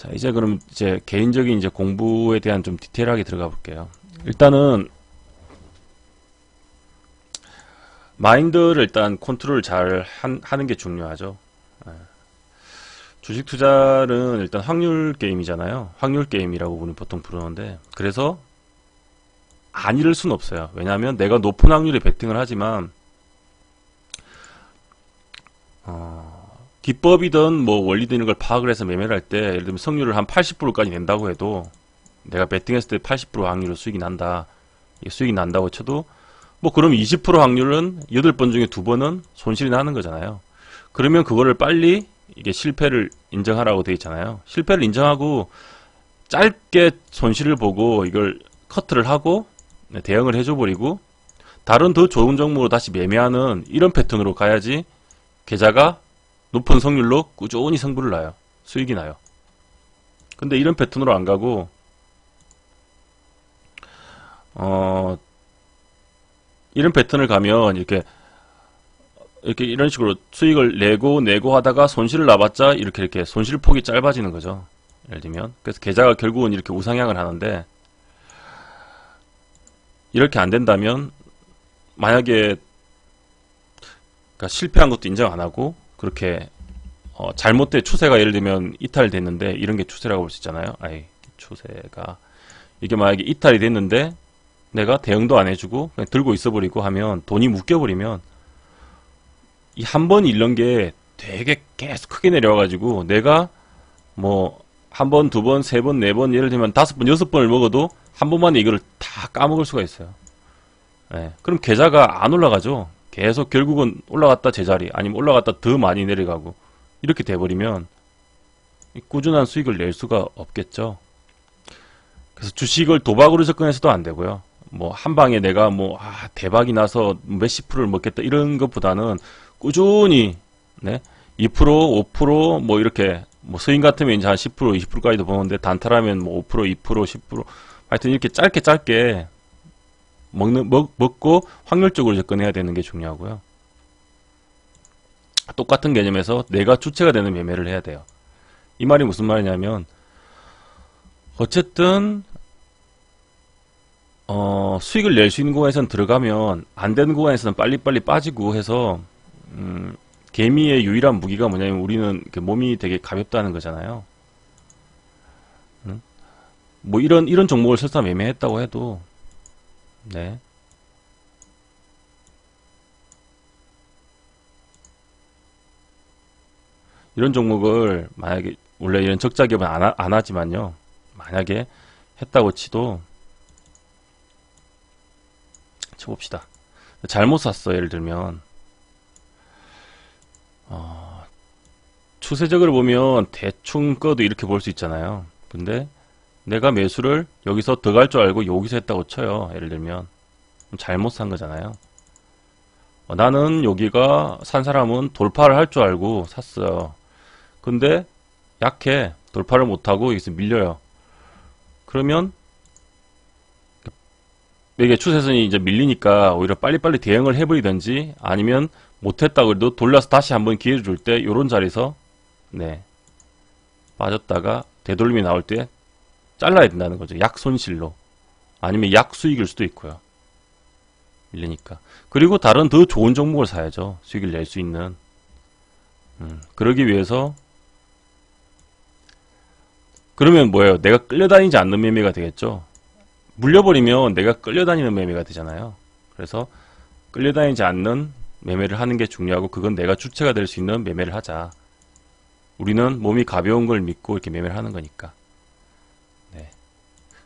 자, 이제 그럼 이제 개인적인 이제 공부에 대한 좀 디테일하게 들어가 볼게요. 일단은 마인드를 일단 컨트롤 잘 한- 하는 게 중요하죠. 예. 주식 투자는 일단 확률 게임이잖아요. 확률 게임이라고 보통 부르는데 그래서 안 잃을 수는 없어요. 왜냐하면 내가 높은 확률에 베팅을 하지만 어, 기법이든 뭐 이런 걸 파악을 해서 매매를 할 때 예를 들면 성률을 한 80%까지 낸다고 해도 내가 베팅했을 때 80% 확률로 수익이 난다. 수익이 난다고 쳐도 뭐 그럼 20% 확률은 8번 중에 2번은 손실이 나는 거잖아요. 그러면 그거를 빨리 이게 실패를 인정하라고 돼 있잖아요. 실패를 인정하고 짧게 손실을 보고 이걸 커트를 하고 네, 대응을 해줘 버리고 다른 더 좋은 종목으로 다시 매매하는 이런 패턴으로 가야지 계좌가 높은 성률로 꾸준히 성부를 나요. 수익이 나요. 근데 이런 패턴으로 안 가고 어 이런 패턴을 가면 이렇게 이렇게 이런 식으로 수익을 내고 내고 하다가 손실을 나봤자 이렇게 이렇게 손실 폭이 짧아지는 거죠. 예를 들면 그래서 계좌가 결국은 이렇게 우상향을 하는데 이렇게 안 된다면 만약에 그러니까 실패한 것도 인정 안 하고 그렇게 어, 잘못된 추세가 예를 들면 이탈됐는데 이런 게 추세라고 볼 수 있잖아요. 아이 추세가 이게 만약에 이탈이 됐는데 내가 대응도 안 해주고 그냥 들고 있어버리고 하면 돈이 묶여버리면 이 한 번 잃는 게 되게 계속 크게 내려와가지고 내가 뭐 한 번, 두 번, 세 번, 네 번, 예를 들면 다섯 번, 여섯 번을 먹어도 한 번만에 이거를 다 까먹을 수가 있어요. 예, 그럼 계좌가 안 올라가죠. 계속 결국은 올라갔다 제자리, 아니면 올라갔다 더 많이 내려가고 이렇게 돼버리면 이 꾸준한 수익을 낼 수가 없겠죠. 그래서 주식을 도박으로 접근해서도 안 되고요. 뭐 한 방에 내가 뭐 아, 대박이 나서 몇십 프로를 먹겠다 이런 것보다는 꾸준히 네 2% 5%뭐 이렇게 뭐 스윙 같으면 이제 한 10% 20%까지도 보는데 단타라면 뭐 5% 2% 10% 하여튼 이렇게 짧게 짧게 먹는 먹, 먹고 확률적으로 접근해야 되는 게 중요하고요. 똑같은 개념에서 내가 주체가 되는 매매를 해야 돼요. 이 말이 무슨 말이냐면 어쨌든 어, 수익을 낼 수 있는 구간에서는 들어가면 안 되는 구간에서는 빨리빨리 빠지고 해서 음, 개미의 유일한 무기가 뭐냐면 우리는 몸이 되게 가볍다는 거잖아요. 음? 뭐 이런 이런 종목을 설사 매매했다고 해도 네. 이런 종목을 만약에 원래 이런 적자 기업은 안, 하, 안 하지만요. 만약에 했다고 치도 쳐봅시다. 잘못 샀어 예를 들면 어, 추세적으로 보면 대충 꺼도 이렇게 볼 수 있잖아요. 근데 내가 매수를 여기서 더갈줄 알고 여기서 했다고 쳐요. 예를 들면 잘못 산 거잖아요. 어, 나는 여기가 산 사람은 돌파를 할 줄 알고 샀어요. 근데 약해 돌파를 못하고 여기서 밀려요. 그러면 이게 추세선이 이제 밀리니까 오히려 빨리빨리 대응을 해버리든지 아니면 못했다고 해도 돌려서 다시 한번 기회를 줄때 요런 자리에서 네 빠졌다가 되돌림이 나올 때 잘라야 된다는 거죠. 약 손실로 아니면 약 수익일 수도 있고요. 밀리니까 그리고 다른 더 좋은 종목을 사야죠. 수익을 낼 수 있는 음, 그러기 위해서 그러면 뭐예요? 내가 끌려다니지 않는 매매가 되겠죠. 물려버리면 내가 끌려다니는 매매가 되잖아요. 그래서 끌려다니지 않는 매매를 하는 게 중요하고 그건 내가 주체가 될 수 있는 매매를 하자. 우리는 몸이 가벼운 걸 믿고 이렇게 매매를 하는 거니까.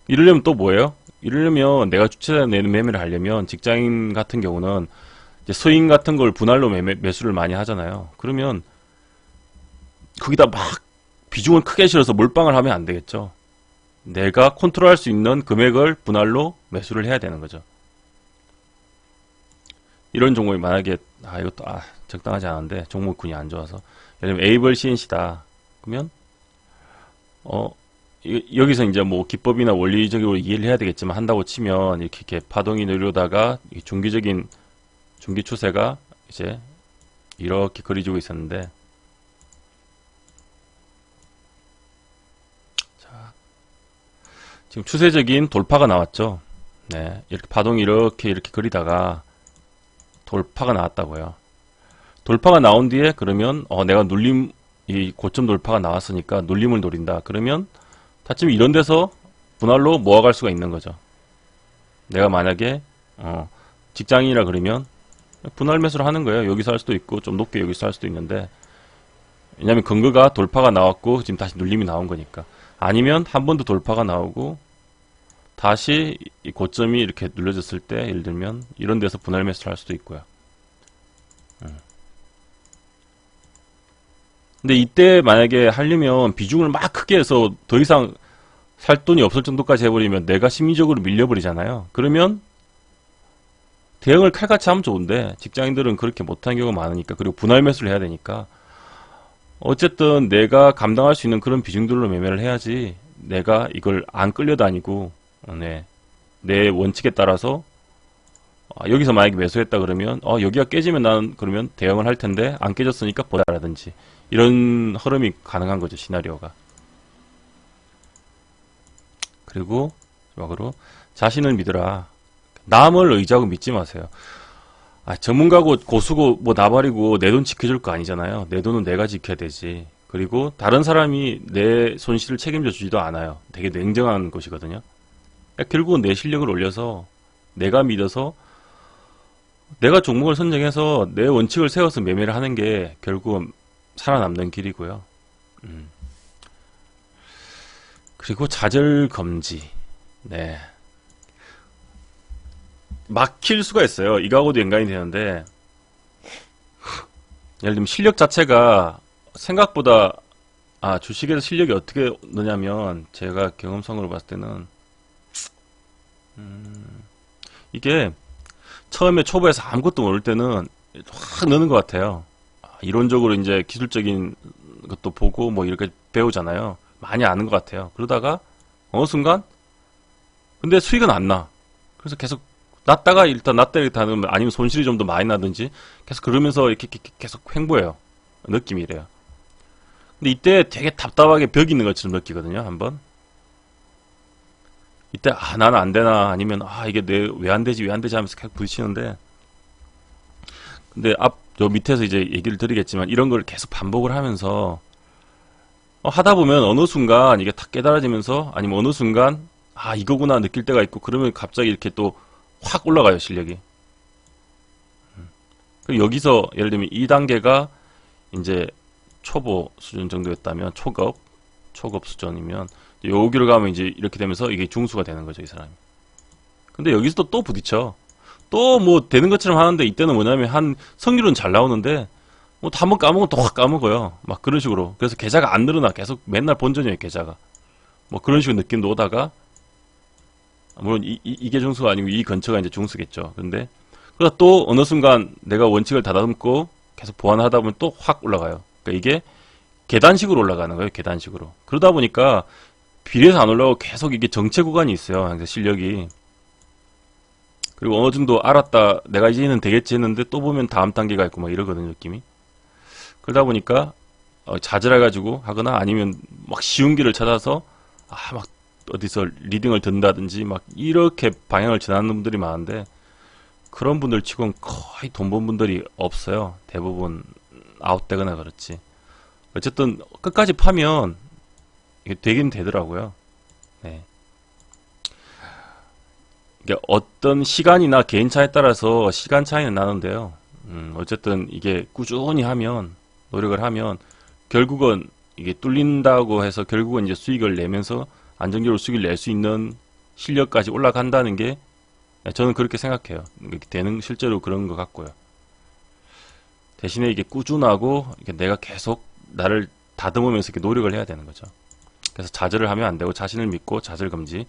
네. 이러려면 또 뭐예요? 이러려면 내가 주체가 내는 매매를 하려면 직장인 같은 경우는 이제 서인 같은 걸 분할로 매매, 매수를 많이 하잖아요. 그러면 거기다 막 비중을 크게 실어서 몰빵을 하면 안 되겠죠. 내가 컨트롤할 수 있는 금액을 분할로 매수를 해야 되는 거죠. 이런 종목이 만약에 아 이것도 아 적당하지 않은데 종목군이 안 좋아서 예를 들면 에이블 CNC다 그러면 어 이- 여기서 이제 뭐 기법이나 원리적으로 이해를 해야 되겠지만 한다고 치면 이렇게, 이렇게 파동이 내려다가 이 중기적인 중기 추세가 이제 이렇게 그려지고 있었는데 지금 추세적인 돌파가 나왔죠. 네, 이렇게 파동이 이렇게 이렇게 그리다가 돌파가 나왔다고요. 돌파가 나온 뒤에 그러면 어 내가 눌림 이 고점 돌파가 나왔으니까 눌림을 노린다. 그러면 다쯤 이런 데서 분할로 모아갈 수가 있는 거죠. 내가 만약에 어 직장인이라 그러면 분할 매수를 하는 거예요. 여기서 할 수도 있고 좀 높게 여기서 할 수도 있는데 왜냐하면 근거가 돌파가 나왔고 지금 다시 눌림이 나온 거니까 아니면 한 번 더 돌파가 나오고 다시 이 고점이 이렇게 눌려졌을 때 예를 들면 이런 데서 분할 매수를 할 수도 있고요. 음. 근데 이때 만약에 하려면 비중을 막 크게 해서 더 이상 살 돈이 없을 정도까지 해버리면 내가 심리적으로 밀려버리잖아요. 그러면 대응을 칼같이 하면 좋은데 직장인들은 그렇게 못하는 경우가 많으니까 그리고 분할 매수를 해야 되니까 어쨌든 내가 감당할 수 있는 그런 비중들로 매매를 해야지 내가 이걸 안 끌려다니고 어, 네. 내 원칙에 따라서 아, 여기서 만약에 매수했다 그러면 어, 여기가 깨지면 난 그러면 대응을 할 텐데 안 깨졌으니까 보다라든지 이런 흐름이 가능한 거죠 시나리오가. 그리고 마지막으로 자신을 믿으라. 남을 의지하고 믿지 마세요. 아, 전문가고 고수고 뭐 나발이고 내 돈 지켜줄 거 아니잖아요. 내 돈은 내가 지켜야 되지. 그리고 다른 사람이 내 손실을 책임져 주지도 않아요. 되게 냉정한 것이거든요. 그러니까 결국은 내 실력을 올려서 내가 믿어서 내가 종목을 선정해서 내 원칙을 세워서 매매를 하는 게 결국은 살아남는 길이고요. 음. 그리고 좌절 금지. 네. 막힐 수가 있어요. 이거하고도 연관이 되는데 예를 들면 실력 자체가 생각보다 아 주식에서 실력이 어떻게 느냐면 제가 경험상으로 봤을 때는 음, 이게 처음에 초보에서 아무것도 모를 때는 확 느는 것 같아요. 아, 이론적으로 이제 기술적인 것도 보고 뭐 이렇게 배우잖아요. 많이 아는 것 같아요. 그러다가 어느 순간 근데 수익은 안 나. 그래서 계속 났다가 일단 났다 이렇게 하면 아니면 손실이 좀 더 많이 나든지 계속 그러면서 이렇게, 계속 횡보해요. 느낌이 이래요. 근데 이때 되게 답답하게 벽이 있는 것처럼 느끼거든요. 한번. 이때 아 나는 안 되나? 아니면 아 이게 내 왜 안 되지? 왜 안 되지? 하면서 계속 부딪히는데. 근데 앞 저 밑에서 이제 얘기를 드리겠지만 이런 걸 계속 반복을 하면서 어, 하다 보면 어느 순간 이게 탁 깨달아지면서 아니면 어느 순간 아 이거구나 느낄 때가 있고 그러면 갑자기 이렇게 또 확 올라가요 실력이. 음. 그리고 여기서 예를 들면 2단계가 이제 초보 수준 정도였다면 초급 초급 수준이면 여기로 가면 이제 이렇게 되면서 이게 중수가 되는 거죠, 이 사람이. 근데 여기서도 또 부딪혀. 또 뭐 되는 것처럼 하는데 이때는 뭐냐면 한 성률은 잘 나오는데 뭐 한 번 까먹으면 또 확 까먹어요. 막 그런 식으로. 그래서 계좌가 안 늘어나. 계속 맨날 본전이에요, 계좌가. 뭐 그런 식으로 느낌도 오다가 물론 이, 이, 게 중수가 아니고 이 근처가 이제 중수겠죠. 근데 그러다 또 어느 순간 내가 원칙을 다듬고 계속 보완하다 보면 또 확 올라가요. 그러니까 이게 계단식으로 올라가는 거예요, 계단식으로. 그러다 보니까 비례해서 안 올라가고 계속 이게 정체 구간이 있어요. 항상 실력이. 그리고 어느 정도 알았다, 내가 이제는 되겠지 했는데 또 보면 다음 단계가 있고 막 이러거든요, 느낌이. 그러다 보니까 어, 좌절해가지고 하거나 아니면 막 쉬운 길을 찾아서 아, 막 어디서 리딩을 든다든지 막 이렇게 방향을 전하는 분들이 많은데 그런 분들 치고는 거의 돈 번 분들이 없어요. 대부분 아웃되거나 그렇지. 어쨌든 끝까지 파면 이게 되긴 되더라고요. 네. 이게 어떤 시간이나 개인차에 따라서 시간 차이는 나는데요. 음, 어쨌든 이게 꾸준히 하면 노력을 하면 결국은 이게 뚫린다고 해서 결국은 이제 수익을 내면서 안정적으로 수익을 낼 수 있는 실력까지 올라간다는 게 저는 그렇게 생각해요. 되는 실제로 그런 것 같고요. 대신에 이게 꾸준하고 이게 내가 계속 나를 다듬으면서 이렇게 노력을 해야 되는 거죠. 그래서 좌절을 하면 안 되고 자신을 믿고 좌절 금지.